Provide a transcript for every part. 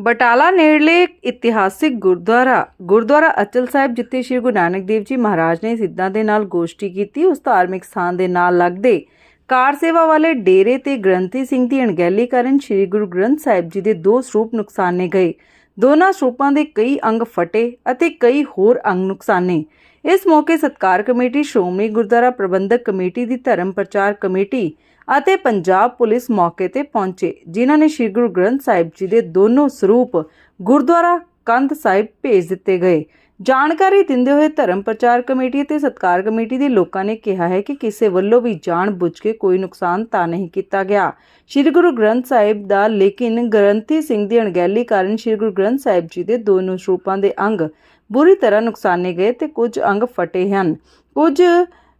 ਬਟਾਲਾ ਨੇੜਲੇ ਇਤਿਹਾਸਿਕ ਗੁਰਦੁਆਰਾ ਗੁਰਦੁਆਰਾ ਅਚਲ ਸਾਹਿਬ, ਜਿੱਥੇ ਸ੍ਰੀ ਗੁਰੂ ਨਾਨਕ ਦੇਵ ਜੀ ਮਹਾਰਾਜ ਨੇ ਸਿੱਧਾਂ ਦੇ ਨਾਲ ਗੋਸ਼ਟੀ ਕੀਤੀ, ਉਸ ਧਾਰਮਿਕ ਸਥਾਨ ਦੇ ਨਾਲ ਲੱਗਦੇ ਕਾਰ ਸੇਵਾ ਵਾਲੇ ਡੇਰੇ ਤੇ ਗ੍ਰੰਥੀ ਸਿੰਘ ਦੀ ਅਣਗਹਿਲੀ ਕਾਰਨ ਸ੍ਰੀ ਗੁਰੂ ਗ੍ਰੰਥ ਸਾਹਿਬ ਜੀ ਦੇ ਦੋ ਸਰੂਪ ਨੁਕਸਾਨੇ ਗਏ। ਦੋਨਾਂ ਸਰੂਪਾਂ ਦੇ ਕਈ ਅੰਗ ਫਟੇ ਅਤੇ ਕਈ ਹੋਰ ਅੰਗ ਨੁਕਸਾਨੇ। ਇਸ ਮੌਕੇ ਸਤਕਾਰ ਕਮੇਟੀ, ਸ਼੍ਰੋਮਣੀ ਗੁਰਦੁਆਰਾ ਪ੍ਰਬੰਧਕ ਕਮੇਟੀ ਦੀ ਧਰਮ ਪ੍ਰਚਾਰ ਕਮੇਟੀ ਅਤੇ ਪੰਜਾਬ ਪੁਲਿਸ ਮੌਕੇ ਤੇ ਪਹੁੰਚੇ, ਜਿਨ੍ਹਾਂ ਨੇ ਸ੍ਰੀ ਗੁਰੂ ਗ੍ਰੰਥ ਸਾਹਿਬ ਜੀ ਦੇ ਦੋਨੋਂ ਸਰੂਪ ਗੁਰਦੁਆਰਾ ਕੰਧ ਸਾਹਿਬ ਭੇਜ ਦਿੱਤੇ ਗਏ। ਜਾਣਕਾਰੀ ਦਿੰਦੇ ਹੋਏ ਧਰਮ ਪ੍ਰਚਾਰ ਕਮੇਟੀ ਅਤੇ ਸਤਕਾਰ ਕਮੇਟੀ ਦੇ ਲੋਕਾਂ ਨੇ ਕਿਹਾ ਹੈ ਕਿ ਕਿਸੇ ਵੱਲੋਂ ਵੀ ਜਾਣ ਬੁੱਝ ਕੇ ਕੋਈ ਨੁਕਸਾਨ ਤਾਂ ਨਹੀਂ ਕੀਤਾ ਗਿਆ। ਸ੍ਰੀ ਗੁਰੂ ਗ੍ਰੰਥ ਸਾਹਿਬ ਦਾ ਲੇਕਿਨ ਗ੍ਰੰਥੀ ਸਿੰਘ ਦੀ ਅਣਗਹਿਲੀ ਕਾਰਨ ਸ੍ਰੀ ਗੁਰੂ ਗ੍ਰੰਥ ਸਾਹਿਬ ਜੀ ਦੇ ਦੋਨੋਂ ਸਰੂਪਾਂ ਦੇ ਅੰਗ ਬੁਰੀ ਤਰ੍ਹਾਂ ਨੁਕਸਾਨੇ ਗਏ ਤੇ ਕੁਝ ਅੰਗ ਫਟੇ ਹਨ। ਕੁਝ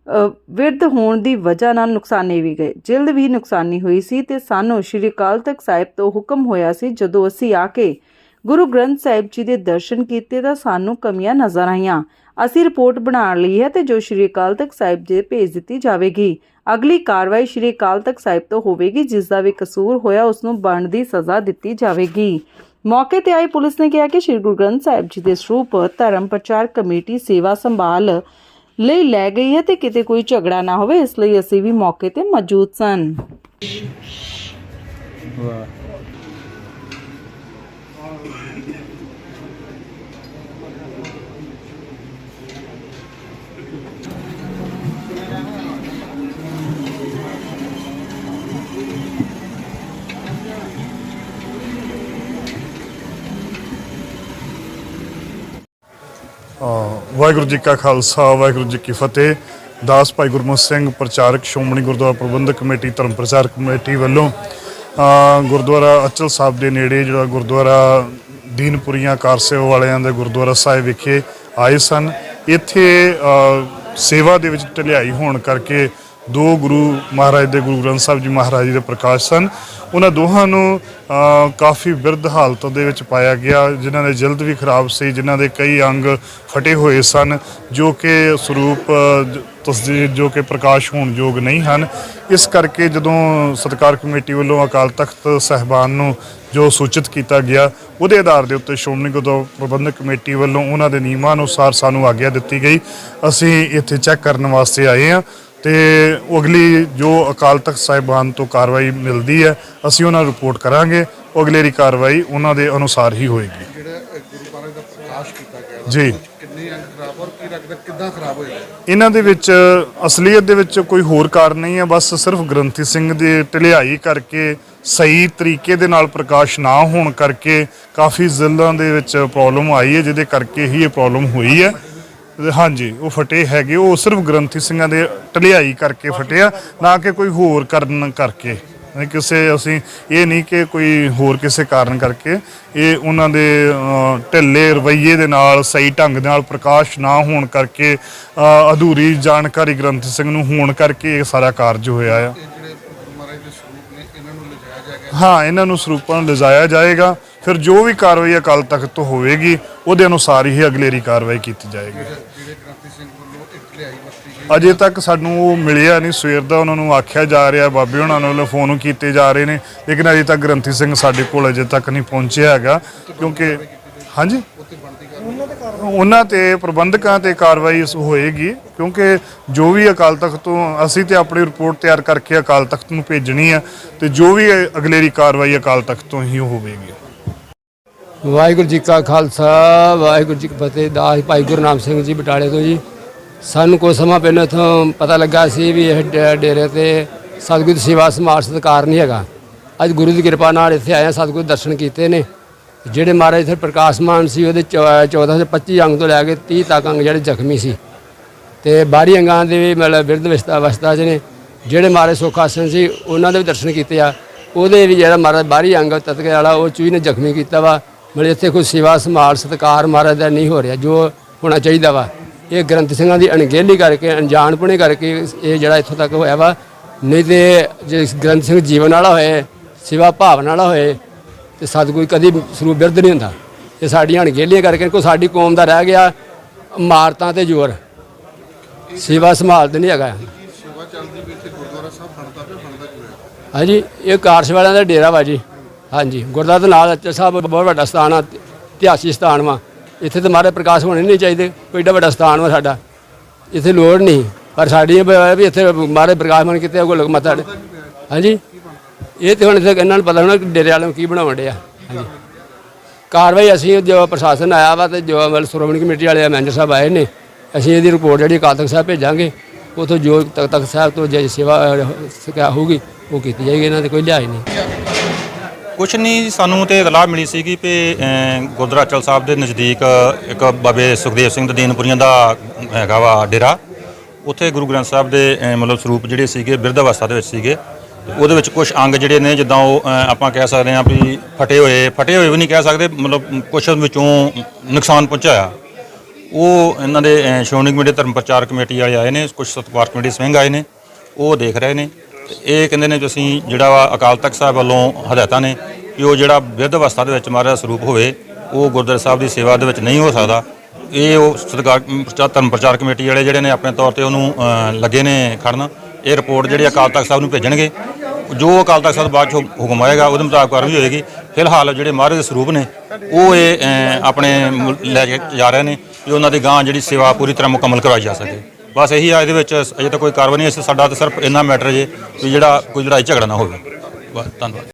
ਵਿਰਧ ਹੋਣ ਦੀ ਵਜ੍ਹਾ ਨਾਲ ਨੁਕਸਾਨੇ ਵੀ ਗਏ। ਜਿਲਦ ਵੀ ਨੁਕਸਾਨੀ ਹੋਈ ਸੀ ਤੇ ਸਾਨੂੰ ਸ਼੍ਰੀ ਅਕਾਲ ਤਖਤ ਸਾਹਿਬ ਤੋਂ ਹੁਕਮ ਹੋਇਆ ਸੀ, ਜਦੋਂ ਅਸੀਂ ਆ ਕੇ ਗੁਰੂ ਗ੍ਰੰਥ ਸਾਹਿਬ ਜੀ ਦੇ ਦਰਸ਼ਨ ਕੀਤੇ ਤਾਂ ਸਾਨੂੰ ਕਮੀਆਂ ਨਜ਼ਰ ਆਈਆਂ। ਅਸੀਂ ਰਿਪੋਰਟ ਬਣਾ ਲਈ ਹੈ ਤੇ ਜੋ ਸ਼੍ਰੀ ਅਕਾਲ ਤਖਤ ਸਾਹਿਬ ਜੀ ਭੇਜ ਦਿੱਤੀ ਜਾਵੇਗੀ। ਅਗਲੀ ਕਾਰਵਾਈ ਸ਼੍ਰੀ ਅਕਾਲ ਤਖਤ ਸਾਹਿਬ ਤੋਂ ਹੋਵੇਗੀ, ਜਿਸ ਦਾ ਵੀ ਕਸੂਰ ਹੋਇਆ ਉਸ ਨੂੰ ਬਣਦੀ ਸਜ਼ਾ ਦਿੱਤੀ ਜਾਵੇਗੀ। ਮੌਕੇ ਤੇ ਆਈ ਪੁਲਿਸ ਨੇ ਕਿਹਾ ਕਿ ਸ਼੍ਰੀ ਗੁਰੂ ਗ੍ਰੰਥ ਸਾਹਿਬ ਜੀ ਦੇ ਸਰੂਪ ਧਰਮ ਪ੍ਰਚਾਰ ਕਮੇਟੀ ਸੇਵਾ ਸੰਭਾਲ ਲਈ ਲੈ ਗਈ ਹੈ ਤੇ ਕਿਤੇ ਕੋਈ ਝਗੜਾ ਨਾ ਹੋਵੇ, ਇਸ ਲਈ ਅਸੀਂ ਵੀ ਮੌਕੇ ਤੇ ਮੌਜੂਦ ਸਨ। ਵਾਹ। ਵਾਹਿਗੁਰੂ ਜੀ ਕਾ ਖਾਲਸਾ, ਵਾਹਿਗੁਰੂ ਜੀ ਕੀ ਫਤਿਹ। ਦਾਸ ਭਾਈ ਗੁਰਮੁਖ ਸਿੰਘ, ਪ੍ਰਚਾਰਕ ਸ਼੍ਰੋਮਣੀ ਗੁਰਦੁਆਰਾ ਪ੍ਰਬੰਧਕ ਕਮੇਟੀ, ਧਰਮ ਪ੍ਰਚਾਰ ਕਮੇਟੀ ਵੱਲੋਂ ਗੁਰਦੁਆਰਾ ਅਚਲ ਸਾਹਿਬ ਦੇ ਨੇੜੇ ਜਿਹੜਾ ਗੁਰਦੁਆਰਾ ਦੀਨਪੁਰੀਆਂ ਕਾਰਸੇਵਾ ਵਾਲਿਆਂ ਦੇ ਗੁਰਦੁਆਰਾ ਸਾਹਿਬ ਵਿਖੇ ਆਏ ਸਨ। ਇੱਥੇ ਸੇਵਾ ਦੇ ਵਿੱਚ ਢਲਿਆਈ ਹੋਣ ਕਰਕੇ ਦੋ ਗੁਰੂ ਮਹਾਰਾਜ ਦੇ, ਗੁਰੂ ਗ੍ਰੰਥ ਸਾਹਿਬ ਜੀ ਮਹਾਰਾਜ ਜੀ ਦੇ ਪ੍ਰਕਾਸ਼ ਸਨ। ਉਹਨਾਂ ਦੋਹਾਂ ਨੂੰ ਕਾਫੀ ਬਿਰਧ ਹਾਲਤ ਦੇ ਵਿੱਚ ਪਾਇਆ ਗਿਆ ਜਿਨ੍ਹਾਂ ਦੇ ਜਲਦ ਵੀ ਖਰਾਬ ਸੀ ਜਿਨ੍ਹਾਂ ਦੇ ਕਈ ਅੰਗ ਫਟੇ ਹੋਏ ਸਨ ਜੋ ਕਿ ਸਰੂਪ ਅਹ, ਤਸਦੀਰ ਜੋ ਕਿ ਪ੍ਰਕਾਸ਼ ਹੋਣ ਯੋਗ ਨਹੀਂ ਹਨ। ਇਸ ਕਰਕੇ ਜਦੋਂ ਸਤਕਾਰ ਕਮੇਟੀ ਵੱਲੋਂ ਅਕਾਲ ਤਖਤ ਸਹਿਬਾਨ ਨੂੰ ਜੋ ਸੂਚਿਤ ਕੀਤਾ ਗਿਆ ਉਹਦੇ ਆਧਾਰ ਦੇ ਉੱਤੇ ਸ਼੍ਰੋਮਣੀ ਗੁਰਦੁਆਰਾ ਪ੍ਰਬੰਧਕ ਕਮੇਟੀ ਵੱਲੋਂ ਉਹਨਾਂ ਦੇ ਨਿਯਮਾਂ ਅਨੁਸਾਰ ਸਾਨੂੰ ਆਗਿਆ ਦਿੱਤੀ ਗਈ। ਅਸੀਂ ਇੱਥੇ ਚੈੱਕ ਕਰਨ ਵਾਸਤੇ ਆਏ ਹਾਂ। ਤੇ ਉਹ ਅਗਲੀ ਜੋ ਅਕਾਲ ਤਖਤ ਸਾਹਿਬਾਨ ਤੋਂ ਕਾਰਵਾਈ ਮਿਲਦੀ ਹੈ ਅਸੀਂ ਉਹਨਾਂ ਨੂੰ ਰਿਪੋਰਟ ਕਰਾਂਗੇ। ਉਹ ਅਗਲੇਰੀ ਕਾਰਵਾਈ ਉਹਨਾਂ ਦੇ ਅਨੁਸਾਰ ਹੀ ਹੋਏਗੀ। ਜਿਹੜਾ ਇਹ ਗੁਰੂ ਮਹਾਰਾਜ ਦਾ ਪ੍ਰਕਾਸ਼ ਕੀਤਾ ਗਿਆ ਵਾ, ਜੀ। ਉਹ 'ਚ ਕਿੰਨੇ ਅੰਗ ਖਰਾਬ ਔਰ ਕੀ ਲੱਗਦਾ ਕਿੱਦਾਂ ਖਰਾਬ ਹੋਏਗਾ ਇਹਨਾਂ ਦੇ ਵਿੱਚ ਅਸਲੀਅਤ ਦੇ ਵਿੱਚ ਕੋਈ ਹੋਰ ਕਾਰਨ ਨਹੀਂ ਹੈ ਬਸ ਸਿਰਫ ਗ੍ਰੰਥੀ ਸਿੰਘ ਦੀ ਢਲਿਆਈ ਕਰਕੇ ਸਹੀ ਤਰੀਕੇ ਦੇ ਨਾਲ ਪ੍ਰਕਾਸ਼ ਨਾ ਹੋਣ ਕਰਕੇ ਕਾਫੀ ਜ਼ਿਲ੍ਹਿਆਂ ਦੇ ਵਿੱਚ ਪ੍ਰੋਬਲਮ ਆਈ ਹੈ ਜਿਹਦੇ ਕਰਕੇ ਹੀ ਇਹ ਪ੍ਰੋਬਲਮ ਹੋਈ ਹੈ। ਹਾਂਜੀ ਉਹ ਫਟੇ ਹੈਗੇ ਉਹ ਸਿਰਫ ਗ੍ਰੰਥੀ ਸਿੰਘਾਂ ਦੇ ਢਲਿਆਈ ਕਰਕੇ ਫਟਿਆ ਨਾ ਕਿ ਕੋਈ ਹੋਰ ਕਾਰਨ ਕਰਕੇ। ਨਹੀਂ ਕਿਸੇ ਅਸੀਂ ਇਹ ਨਹੀਂ ਕਿ ਕੋਈ ਹੋਰ ਕਿਸੇ ਕਾਰਨ ਕਰਕੇ ਇਹ ਉਹਨਾਂ ਦੇ ਢਿੱਲੇ ਰਵੱਈਏ ਦੇ ਨਾਲ ਸਹੀ ਢੰਗ ਦੇ ਨਾਲ ਪ੍ਰਕਾਸ਼ ਨਾ ਹੋਣ ਕਰਕੇ ਅਧੂਰੀ ਜਾਣਕਾਰੀ ਗ੍ਰੰਥ ਸਿੰਘ ਨੂੰ ਹੋਣ ਕਰਕੇ ਇਹ ਸਾਰਾ ਕਾਰਜ ਹੋਇਆ ਆ। ਹਾਂ ਇਹਨਾਂ ਨੂੰ ਸਰੂਪਾਂ ਨੂੰ ਲਿਜਾਇਆ ਜਾਏਗਾ। ਫਿਰ ਜੋ ਵੀ ਕਾਰਵਾਈ ਅਕਾਲ ਤਖਤ ਤੋਂ ਹੋਵੇਗੀ ਉਹਦੇ ਅਨੁਸਾਰ ਹੀ ਅਗਲੇਰੀ ਕਾਰਵਾਈ ਕੀਤੀ ਜਾਏਗੀ। ਅਜੇ ਤੱਕ ਸਾਨੂੰ ਉਹ ਮਿਲਿਆ ਨਹੀਂ। ਸਵੇਰ ਦਾ ਉਹਨਾਂ ਨੂੰ ਆਖਿਆ ਜਾ ਰਿਹਾ ਬਾਬੇ ਉਹਨਾਂ ਨੂੰ ਫੋਨ ਕੀਤੇ ਜਾ ਰਹੇ ਨੇ। ਲੇਕਿਨ ਅਜੇ ਤੱਕ ਗ੍ਰੰਥੀ ਸਿੰਘ ਸਾਡੇ ਕੋਲ ਅਜੇ ਤੱਕ ਨਹੀਂ ਪਹੁੰਚਿਆ ਹੈਗਾ ਕਿਉਂਕਿ ਹਾਂਜੀ? ਉਹਨਾਂ ਤੇ ਪ੍ਰਬੰਧਕਾਂ ਤੇ ਕਾਰਵਾਈ ਹੋਏਗੀ ਕਿਉਂਕਿ ਜੋ ਵੀ ਅਕਾਲ ਤਖਤ ਤੋਂ ਅਸੀਂ ਤੇ ਆਪਣੀ ਰਿਪੋਰਟ ਤਿਆਰ ਕਰਕੇ ਅਕਾਲ ਤਖਤ ਨੂੰ ਭੇਜਣੀ ਆ ਤੇ ਜੋ ਵੀ ਅਗਲੇਰੀ ਕਾਰਵਾਈ ਅਕਾਲ ਤਖਤ ਤੋਂ ਹੀ ਹੋਵੇਗੀ। ਵਾਹਿਗੁਰੂ ਜੀ ਕਾ ਖਾਲਸਾ, ਵਾਹਿਗੁਰੂ ਜੀ ਕੀ ਫਤਿਹ। ਦਾਸ ਭਾਈ ਗੁਰਨਾਮ ਸਿੰਘ ਜੀ ਬਟਾਲੇ ਤੋਂ ਜੀ। ਸਾਨੂੰ ਕੁਝ ਸਮਾਂ ਪਹਿਲਾਂ ਇੱਥੋਂ ਪਤਾ ਲੱਗਾ ਸੀ ਵੀ ਇਹ ਡੇ- ਡੇਰੇ ਤੇ ਸਤਿਗੁਰੂ ਦੀ ਸੇਵਾ ਸਮਾਰ ਸਤਕਾਰ ਨਹੀਂ ਹੈਗਾ। ਅੱਜ ਗੁਰੂ ਦੀ ਕਿਰਪਾ ਨਾਲ ਇੱਥੇ ਆਇਆ ਹਾਂ, ਸਤਿਗੁਰੂ ਦਰਸ਼ਨ ਕੀਤੇ ਨੇ। ਜਿਹੜੇ ਮਹਾਰਾਜ ਇੱਥੇ ਪ੍ਰਕਾਸ਼ਮਾਨ ਸੀ, ਉਹਦੇ ਚੌ- 14 ਤੋਂ 25 ਅੰਗ ਤੋਂ ਲੈ ਕੇ 30 ਤੱਕ ਅੰਗ ਜਿਹੜੇ ਜ਼ਖਮੀ ਸੀ। ਤੇ ਬਾਹਰੀ ਅੰਗਾਂ ਦੇ ਵੀ ਮਤਲਬ ਬਿਰਧ ਅਵਸਥਾ ਅਵਸਥਾ 'ਚ ਨੇ। ਜਿਹੜੇ ਮਹਾਰਾਜ ਸੁਖਾਸਨ ਸੀ, ਉਹਨਾਂ ਦੇ ਵੀ ਦਰਸ਼ਨ ਕੀਤੇ ਆ। ਉਹਦੇ ਵੀ ਜਿਹੜਾ ਮਹਾਰਾਜ ਬਾਹਰੀ ਅੰਗ ਤਤਕੇ ਵਾਲਾ, ਉਹ ਚੂਹੀ ਨੇ ਜ਼ਖਮੀ ਕੀਤਾ ਵਾ। ਮਤਲਬ ਇੱਥੇ ਕੋਈ ਸੇਵਾ ਸੰਭਾਲ ਸਤਕਾਰ ਮਹਾਰਾਜ ਦਾ ਨਹੀਂ ਹੋ ਰਿਹਾ ਜੋ ਹੋਣਾ ਚਾਹੀਦਾ ਵਾ। ਇਹ ਗ੍ਰੰਥ ਸਿੰਘਾਂ ਦੀ ਅਣਗਹਿਲੀ ਕਰਕੇ ਅਣਜਾਣਪੁਣੇ ਕਰਕੇ ਇਹ ਜਿਹੜਾ ਇੱਥੋਂ ਤੱਕ ਹੋਇਆ ਵਾ। ਨਹੀਂ ਤੇ ਜੇ ਗ੍ਰੰਥ ਸਿੰਘ ਜੀਵਨ ਵਾਲਾ ਹੋਏ ਸੇਵਾ ਭਾਵਨਾ ਵਾਲਾ ਹੋਏ ਤੇ ਸਤਿਗੁਰੂ ਕਦੀ ਸਰੂਪ ਬਿਰਧ ਨਹੀਂ ਹੁੰਦਾ। ਇਹ ਸਾਡੀਆਂ ਅਣਗਹਿਲੀਆਂ ਕਰਕੇ ਕੋਈ ਸਾਡੀ ਕੌਮ ਦਾ ਰਹਿ ਗਿਆ ਮਾਰਤਾਂ ਤੇ ਜ਼ੋਰ। ਸੇਵਾ ਸੰਭਾਲਦੇ ਨਹੀਂ ਹੈਗਾ। ਹਾਂਜੀ ਇਹ ਕਾਰਸ਼ ਵਾਲਿਆਂ ਦਾ ਡੇਰਾ ਵਾ ਜੀ। ਹਾਂਜੀ, ਗੁਰਦੁਆਰਾ ਦੇ ਨਾਲ ਅਚਲ ਸਾਹਿਬ ਬਹੁਤ ਵੱਡਾ ਸਥਾਨ ਆ, ਇਤਿਹਾਸਿਕ ਸਥਾਨ ਵਾ। ਇੱਥੇ ਤਾਂ ਮਾਰੇ ਪ੍ਰਕਾਸ਼ ਹੋਣੇ ਨਹੀਂ ਚਾਹੀਦੇ, ਕੋਈ ਏਡਾ ਵੱਡਾ ਸਥਾਨ ਵਾ ਸਾਡਾ। ਇੱਥੇ ਲੋੜ ਨਹੀਂ, ਪਰ ਸਾਡੀ ਇਹ ਬ- ਵੀ ਇੱਥੇ ਮਾਰੇ ਪ੍ਰਕਾਸ਼ ਹੋਣ ਕਿਤੇ ਕੋਈ ਲੋਕ ਮੱਥਾ ਟੇ- ਹਾਂਜੀ? ਇਹ ਤੇ ਹੁਣ ਇੱਥੇ ਇਹਨਾਂ ਨੂੰ ਪਤਾ ਹੋਣਾ ਕਿ ਡੇਰੇ ਵਾਲਿਆਂ ਨੂੰ ਕੀ ਬਣਾਉਣ ਡਿਆ ਹਾਂਜੀ। ਕਾਰਵਾਈ ਅਸੀਂ ਜੋ ਪ੍ਰਸ਼ਾਸਨ ਆਇਆ ਵਾ ਤੇ ਜੋ ਮਤਲਬ ਸ਼੍ਰੋਮਣੀ ਕਮੇਟੀ ਵਾਲੇ ਮੈਨੇਜਰ ਸਾਹਿਬ ਆਏ ਨੇ, ਅਸੀਂ ਇਹਦੀ ਰਿਪੋਰਟ ਜਿਹੜੀ ਅਕਾਲ ਤਖਤ ਸਾਹਿਬ ਭੇਜਾਂਗੇ, ਉਥੋਂ ਜੋ ਤਖਤ ਸਾਹਿਬ ਤੋਂ ਜੇ ਸੇਵਾ ਹੋਊਗੀ, ਉਹ ਕੀਤੀ ਜਾਏਗੀ, ਇਹਨਾਂ ਦੇ ਕੋਈ ਲਿਹਾਜ਼ ਨਹੀਂ। ਕੁਛ ਨਹੀਂ ਸਾਨੂੰ ਤੇ ਇਤਲਾਹ ਮਿਲੀ ਸੀਗੀ ਕਿ ਅਮ, ਗੁਰਦੁਆਰਾ ਅਚਲ ਸਾਹਿਬ ਦੇ ਨਜ਼ਦੀਕ ਇੱਕ ਬਾਬੇ ਸੁਖਦੇਵ ਸਿੰਘ ਦੇ ਦਾ ਹੈਗਾ ਵਾ ਡੇਰਾ। ਉੱਥੇ ਗੁਰੂ ਗ੍ਰੰਥ ਸਾਹਿਬ ਦੇ ਅਮ, ਮਤਲਬ ਸਰੂਪ ਜਿਹੜੇ ਸੀਗੇ ਬਿਰਧ ਅਵਸਥਾ ਦੇ ਵਿੱਚ ਸੀਗੇ। ਤੇ ਉਹਦੇ ਵਿੱਚ ਕੁਝ ਅੰਗ ਜਿਹੜੇ ਨੇ ਜਿੱਦਾਂ ਉਹ ਅਮ, ਆਪਾਂ ਕਹਿ ਸਕਦੇ ਹਾਂ ਵੀ ਫਟੇ ਹੋਏ ਫਟੇ ਹੋਏ ਵੀ ਨਹੀਂ ਕਹਿ ਸਕਦੇ ਮਤਲਬ ਕੁਝ ਵਿੱਚੋਂ ਨੁਕਸਾਨ ਪਹੁੰਚਾਇਆ ਉਹ ਇਹਨਾਂ ਦੇ ਅਹ, ਸ਼੍ਰੋਮਣੀ ਕਮੇਟੀ ਧਰਮ ਪ੍ਰਚਾਰ ਕਮੇਟੀ ਵਾਲੇ ਆਏ ਨੇ ਕੁਝ ਸਤਿਕਾਰ ਕਮੇਟੀ ਸਿੰਘ ਆਏ ਨੇ ਉਹ ਦੇਖ ਰਹੇ ਨੇ। ਤੇ ਇਹ ਕਹਿੰਦੇ ਨੇ ਵੀ ਅਸੀਂ ਜਿਹੜਾ ਵਾ ਅਕਾਲ ਤਖਤ ਸਾਹਿਬ ਵੱਲੋਂ ਹਦਾਇਤਾਂ ਨੇ ਕਿ ਉਹ ਜਿਹੜਾ ਬਿਰਧ ਅਵਸਥਾ ਦੇ ਵਿੱਚ ਮਹਾਰਾਜ ਦਾ ਸਰੂਪ ਹੋਵੇ, ਉਹ ਗੁਰਦੁਆਰਾ ਸਾਹਿਬ ਦੀ ਸੇਵਾ ਦੇ ਵਿੱਚ ਨਹੀਂ ਹੋ ਸਕਦਾ। ਇਹ ਉਹ ਸਤਿਕਾਰ ਪ੍ਰਚਾਰ ਧਰਮ ਪ੍ਰਚਾਰ ਕਮੇਟੀ ਵਾਲੇ ਜਿਹੜੇ ਨੇ ਆਪਣੇ ਤੌਰ ਤੇ ਉਹਨੂੰ ਲੱਗੇ ਨੇ ਖੜਨ। ਇਹ ਰਿਪੋਰਟ ਜਿਹੜੀ ਅਕਾਲ ਤਖਤ ਸਾਹਿਬ ਨੂੰ ਭੇਜਣਗੇ। ਜੋ ਅਕਾਲ ਤਖਤ ਸਾਹਿਬ ਬਾਅਦ ਚੋਂ ਹੁਕਮ ਆਏਗਾ, ਉਹਦੇ ਮੁਤਾਬਕ ਕਾਰਵਾਈ ਹੋਏਗੀ। ਫਿਲਹਾਲ ਜਿਹੜੇ ਮਹਾਰਾਜ ਦੇ ਸਰੂਪ ਨੇ, ਉਹ ਇਹ ਆਪਣੇ ਲੈ ਕੇ ਜਾ ਰਹੇ ਨੇ ਕਿ ਉਹਨਾਂ ਦੀ ਗਾਂ ਜਿਹੜੀ ਸੇਵਾ ਪੂਰੀ ਤਰ੍ਹਾਂ ਮੁਕੰਮਲ ਕਰਵਾਈ ਜਾ ਸਕੇ। ਬਸ ਇਹੀ ਆ, ਇਹਦੇ ਵਿੱਚ ਅਜੇ ਤਾਂ ਕੋਈ ਕਾਰਵਾਈ ਨਹੀਂ ਇਸ ਸਾਡਾ ਤਾਂ ਸਿਰਫ ਇੰਨਾ ਮੈਟਰ ਜੇ ਵੀ ਜਿਹੜਾ ਕੋਈ ਲੜਾਈ ਝਗੜਾ ਨਾ ਹੋਵੇ। ਬਸ, ਧੰਨਵਾਦ।